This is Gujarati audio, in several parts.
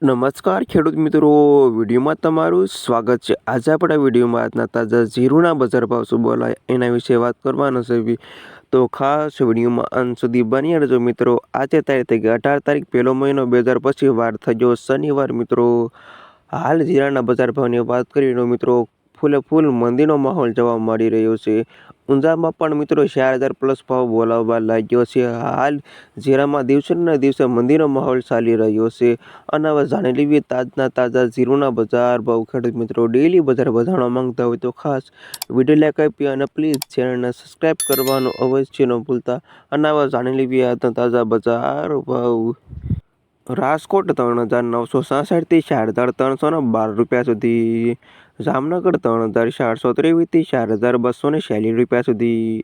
નમસ્કાર ખેડૂત મિત્રો, વિડીયોમાં તમારું સ્વાગત છે. આજે આપણે વિડીયોમાં આજના તાજા જીરુના બજાર ભાવ શું બોલાય એના વિશે વાત કરવાનો છે. તો ખાસ વિડીયોમાં અંત સુધી બની રહેજો મિત્રો. આજે તારીખ અઢાર તારીખ, પહેલો મહિનો બે હજાર પછી વાર થયો શનિવાર મિત્રો. હાલ જીરાના બજાર ભાવની વાત કરીએ મિત્રો ફૂલે ફૂલ મંદીનો માહોલ જોવા મળી રહ્યો છે. ઊંઝામાં પણ મિત્રો ચાર હજાર પ્લસ ભાવ બોલાવવા લાગ્યો છે. હાલ જીરામાં દિવસેના દિવસે મંદીનો માહોલ ચાલી રહ્યો છે. અને હવે જાણી લેવી તાજના તાજા જીરુના બજાર ભાવ ખેડૂત મિત્રો ડેલી બજાર વધારવા માંગતા હોય તો ખાસ વીડિયો લાઈક આપી અને પ્લીઝ ચેનલને સબસ્ક્રાઈબ કરવાનું અવશ્ય ન ભૂલતા. અને હવે જાણી લેવી આજના તાજા બજાર ભાવ. રાજકોટ ત્રણ હજાર નવસો સાસઠથી ચાર હજાર ત્રણસો ને બાર રૂપિયા સુધી. જામનગર ત્રણ હજાર ચારસો ત્રેવીસથી ચાર હજાર બસો ને છ્યાલીસ રૂપિયા સુધી.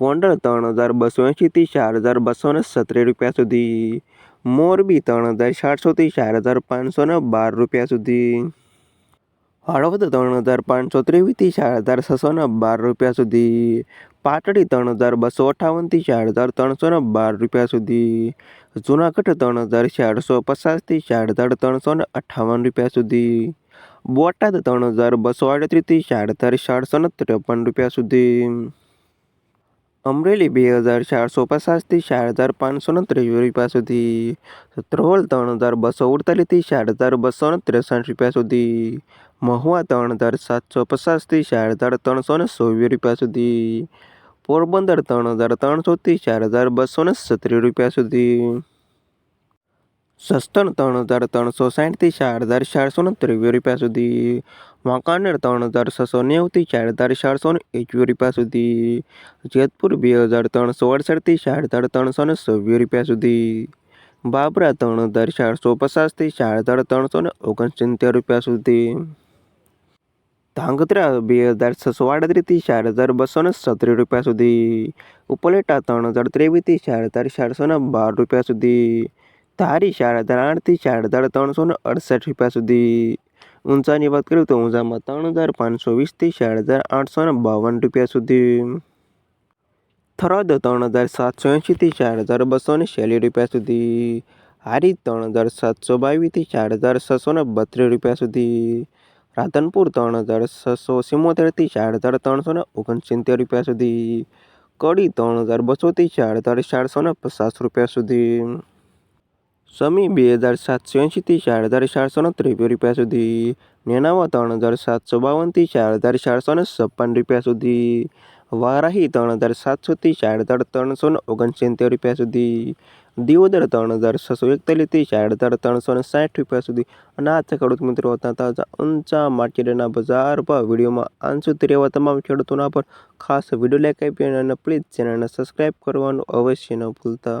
ગોંડલ ત્રણ હજાર બસો એંશીથી ચાર હજાર બસો ને સત્તર રૂપિયા સુધી. મોરબી ત્રણ હજાર ચારસોથી ચાર હજાર પાંચસો ને બાર રૂપિયા સુધી. હળવદ ત્રણ હજાર પાંચસો ત્રેવીસથી ચાર હજાર છસો ને બાર રૂપિયા સુધી. પાટડી ત્રણ હજાર બસો અઠાવનથી ચાર હજાર ત્રણસો ને બાર રૂપિયા સુધી. જુનાગઢ ત્રણ હજાર ચારસો પચાસથી ચાર હજાર ત્રણસો ને અઠાવન રૂપિયા સુધી. બોટાદ ત્રણ હજાર બસો આડત્રીસથી ચાર હજાર ચારસો ને ત્રેપન રૂપિયા સુધી. અમરેલી બે હજાર ચારસો પચાસથી ચાર હજાર પાંચસો ને ત્રેવીસ રૂપિયા સુધી. ત્રોલ ત્રણ હજાર બસો અડતાલીસથી ચાર હજાર બસો ને ત્રેસઠ રૂપિયા સુધી. મહુવા ત્રણ હજાર સાતસો પચાસથી ચાર હજાર ત્રણસો ને સોવીસ રૂપિયા સુધી. પોરબંદર ત્રણ હજાર ત્રણસોથી ચાર હજાર બસો ને સત્રીસ રૂપિયા સુધી. સસ્તન ત્રણ હજાર ત્રણસો સાઠથી ચાર હજાર ચારસો ને ત્રેવીસ રૂપિયા સુધી. વાંકાનેર ત્રણ હજાર છસો નેવુંથી ચાર હજાર ચારસો ને એકવીસ રૂપિયા સુધી. જેતપુર બે હજાર ત્રણસો અડસઠથી ચાર હજાર ત્રણસો ને છવ્વીસ રૂપિયા સુધી. બાબરા ત્રણ હજાર ચારસો પચાસથી ચાર હજાર ત્રણસો ને ઓગણસિત્તેર રૂપિયા સુધી. ધાંગધ્રા બે હજાર છસો આડત્રીસથી ચાર હજાર બસો ને સત્રીસ રૂપિયા સુધી. ઉપલેટા ત્રણ હજાર ત્રેવીસથી ચાર હજાર ચારસો બાર રૂપિયા સુધી. ધારી ચાર હજાર આઠથી ચાર હજાર ત્રણસો અડસઠ રૂપિયા સુધી. ઊંચાની વાત કરું તો ઊંચામાં ત્રણ હજાર પાંચસો વીસથી ચાર હજાર આઠસો બાવન રૂપિયા સુધી. થરાદ ત્રણ હજાર સાતસો એંશીથી ચાર હજાર બસો ને છેલ્લી રૂપિયા સુધી. હારી ત્રણ હજાર સાતસો બાવીસથી ચાર હજાર છસો ને બત્રીસ રૂપિયા સુધી. રાધનપુર ત્રણ હજાર છસો સિમોતેરથી ચાર હજાર ત્રણસો ને ઓગણસિત્તેર રૂપિયા સુધી. કડી ત્રણ હજાર બસોથી ચાર હજાર ચારસો ને પચાસ રૂપિયા સુધી. સમી બે હજાર સાતસો એંશીથી ચાર હજાર ચારસો ને ત્રેવીસ રૂપિયા સુધી. નેનાવા ત્રણ હજાર સાતસો બાવનથી ચાર હજાર ચારસો ને છપ્પન રૂપિયા સુધી. વારાહી ત્રણ હજાર સાતસોથી ચાર હજાર ત્રણસો ને ઓગણસિત્તેર રૂપિયા સુધી. દિયોદર ત્રણ હજાર છસો એકતાલીસથી ચાર હજાર ત્રણસો ને સાઠ રૂપિયા સુધી. અને આ છે ખેડૂત મિત્રો હતા તાજા ઊંચા માર્કેટના બજાર પર વિડીયોમાં આંસુથી રહેવા તમામ ખેડૂતોના પર ખાસ વીડિયો લાઈક આપી અને પ્લીઝ ચેનલને સબસ્ક્રાઈબ કરવાનું અવશ્ય ન ભૂલતા.